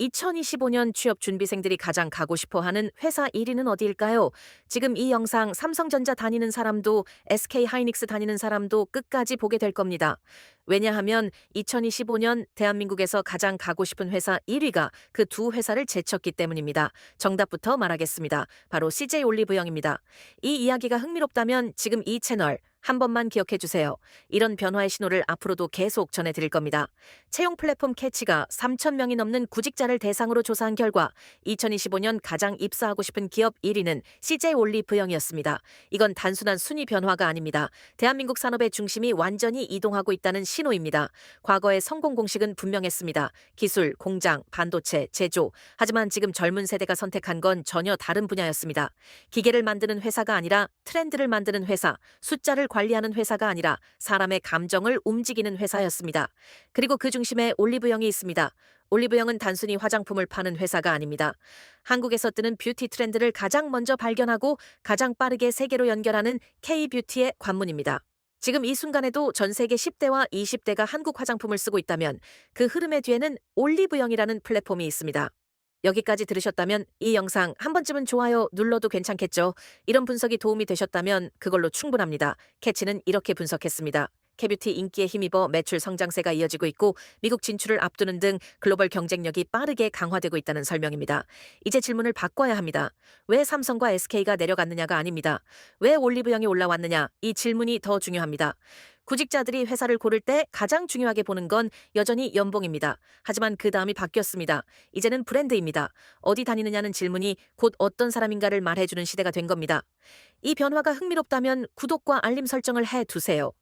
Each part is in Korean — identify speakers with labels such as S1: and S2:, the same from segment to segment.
S1: 2025년 취업 준비생들이 가장 가고 싶어 하는 회사 1위는 어디일까요? 지금 이 영상 삼성전자 다니는 사람도 SK 하이닉스 다니는 사람도 끝까지 보게 될 겁니다. 왜냐하면 2025년 대한민국에서 가장 가고 싶은 회사 1위가 그 두 회사를 제쳤기 때문입니다. 정답부터 말하겠습니다. 바로 CJ 올리브영입니다. 이 이야기가 흥미롭다면 지금 이 채널 한 번만 기억해 주세요. 이런 변화의 신호를 앞으로도 계속 전해드릴 겁니다. 채용 플랫폼 캐치가 3천 명이 넘는 구직자를 대상으로 조사한 결과 2025년 가장 입사하고 싶은 기업 1위는 CJ 올리브영이었습니다. 이건 단순한 순위 변화가 아닙니다. 대한민국 산업의 중심이 완전히 이동하고 있다는 신호입니다. 과거의 성공 공식은 분명했습니다. 기술, 공장, 반도체, 제조. 하지만 지금 젊은 세대가 선택한 건 전혀 다른 분야였습니다. 기계를 만드는 회사가 아니라 트렌드를 만드는 회사, 숫자를 관리하는 회사가 아니라 사람의 감정을 움직이는 회사였습니다. 그리고 그 중심에 올리브영이 있습니다. 올리브영은 단순히 화장품을 파는 회사가 아닙니다. 한국에서 뜨는 뷰티 트렌드를 가장 먼저 발견하고 가장 빠르게 세계로 연결하는 K-뷰티의 관문입니다. 지금 이 순간에도 전 세계 10대와 20대가 한국 화장품을 쓰고 있다면 그 흐름의 뒤에는 올리브영이라는 플랫폼이 있습니다. 여기까지 들으셨다면 이 영상 한 번쯤은 좋아요 눌러도 괜찮겠죠? 이런 분석이 도움이 되셨다면 그걸로 충분합니다. 캐치는 이렇게 분석했습니다. 캐뷰티 인기에 힘입어 매출 성장세가 이어지고 있고 미국 진출을 앞두는 등 글로벌 경쟁력이 빠르게 강화되고 있다는 설명입니다. 이제 질문을 바꿔야 합니다. 왜 삼성과 SK가 내려갔느냐가 아닙니다. 왜 올리브영이 올라왔느냐? 이 질문이 더 중요합니다. 구직자들이 회사를 고를 때 가장 중요하게 보는 건 여전히 연봉입니다. 하지만 그 다음이 바뀌었습니다. 이제는 브랜드입니다. 어디 다니느냐는 질문이 곧 어떤 사람인가를 말해주는 시대가 된 겁니다. 이 변화가 흥미롭다면 구독과 알림 설정을 해 두세요.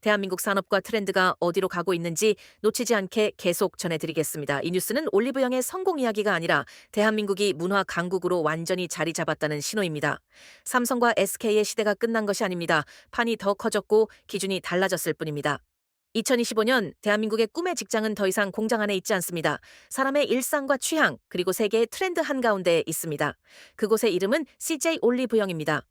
S1: 대한민국 산업과 트렌드가 어디로 가고 있는지 놓치지 않게 계속 전해드리겠습니다. 이 뉴스는 올리브영의 성공 이야기가 아니라 대한민국이 문화 강국으로 완전히 자리 잡았다는 신호입니다. 삼성과 SK의 시대가 끝난 것이 아닙니다. 판이 더 커졌고 기준이 달라졌 을 뿐입니다. 2025년 대한민국의 꿈의 직장은 더 이상 공장 안에 있지 않습니다. 사람의 일상과 취향 그리고 세계의 트렌드 한가운데에 있습니다. 그곳의 이름은 CJ 올리브영입니다.